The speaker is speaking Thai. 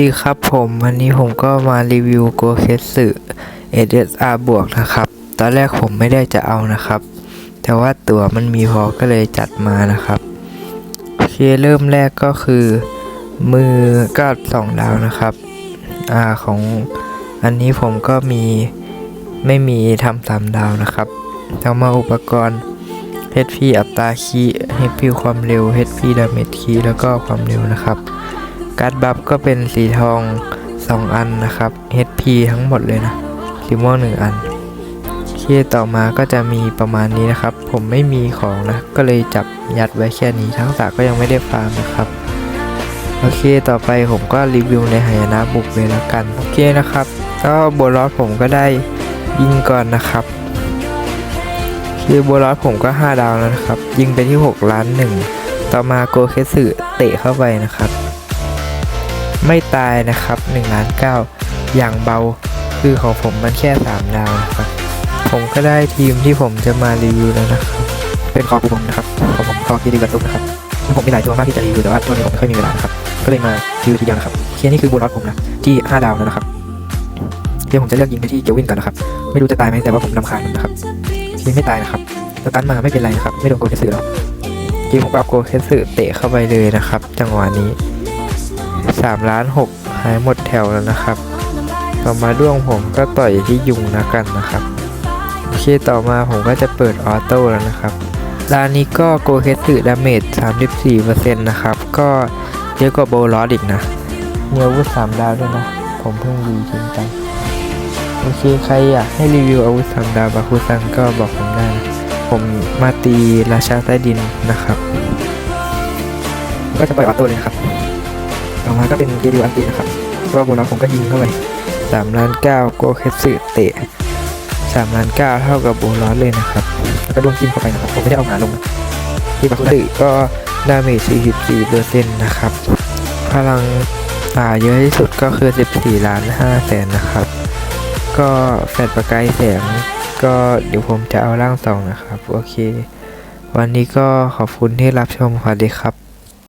ดีครับผมวันนี้ผมก็มารีวิวโกเคสึ SSR บวกนะครับ ตอนแรกผมไม่ได้จะเอานะครับ แต่ว่าตั๋วมันมีพอก็เลยจัดมานะครับโอเคเริ่มแรกก็คือ มือก็สองดาวนะครับอ่าของอันนี้ผมก็มีไม่มีทำสามดาวนะครับต่อมาอุปกรณ์ HP อัตราคีย์ HP ความเร็ว HP ดาเมจคีแล้วก็ความเร็วนะครับ การ์ดบัฟก็เป็นสีทอง 2 อันนะครับ HP ทั้งหมดเลยนะสีม่วง1อันโอเคต่อมาก็จะมีประมาณนี้นะครับ ผมไม่มีของนะ ก็เลยจับยัดไว้แค่นี้ทั้งสาก็ยังไม่ได้ฟาร์มนะครับโอเค ต่อไปผมก็รีวิวในหายนะบุกเลยล้วกัน โอเคนะครับ ก็โบลอสผมก็ได้ยิงก่อนนะครับคือโบลอสผมก็ 5 ดาวแล้วนะครับ ยิงไปที่ 6 ล้านหนึ่ง ต่อมาโกเคสึเตะเข้าไปนะครับ ไม่ตายนะครับ1ล้าน9อย่างเบาคือของผมมันแค่ 3 ดาวนะครับ ผมก็ได้ทีมที่ผมจะมารีวิวแล้วนะครับ เป็นคอกูผมนะครับของผมคอคีดีกับตุ๊กนะครับซึ่งผมมีหลายตัวมากที่จะรีวิวแต่ว่าตัวนี้ผมไม่ค่อยมีเวลานะครับ ก็เลยมารีวิวทีเดียวนะครับเคนี่คือบูลลอสผมนะที่5ดาวแล้วนะครับเดี๋ยวผมจะเลือกยิงไปที่เกลวินก่อนนะครับไม่รู้จะตายไหมแต่ว่าผมนำคาญมันนะครับทีไม่ตายนะครับสตันมาไม่เป็นไรนะครับไม่โดนโกเคสึหรอกเกมผมก็เอาโกเคสึเตะเข้าไปเลยนะครับ จังหวะนี้ 3ล้าน6หายหมดแถวแล้วนะครับ ต่อมาด้วงผมก็ต่อยที่ยุงนะกันนะครับโอเคต่อมาผมก็จะเปิดออโต้แล้วนะครับร้านนี้ก็โกเคสึดาเมจ34%นะครับ ก็เยอะกว่าโบลอสอีกนะมีอาวุธ3ดาวด้วยนะ ผมเพิ่งรีจริงจังโอเคใครอยากให้รีวิวอาวุธ3ดาวบาคุซังก็บอกผมได้นะผมมาตีราชาใต้ดินนะครับ ก็จะปล่อยออโต้เลยครับ ต่อมาก็เป็นเกดิวอันตินะครับราะว่าโบนัสผมก็ยิงเข้าไป3ล้าน9โกเคสึเตะ3ล้าน9เท่ากับโบนัสเลยนะครับแล้วก็ดวงจิ้มเข้าไปนะครับผมไม่ได้เอาหาลงที่บัคสึก็ดาเมจ44เปอร์เซ็นต์นะครับ พลังป่าเยอะที่สุดก็คือ 14 ล้าน5แสนนะครับ ก็แฟดประกายแสงก็เดี๋ยวผมจะเอาร่างสองนะครับ โอเค วันนี้ก็ขอบคุณที่รับชมสวัสดีครับ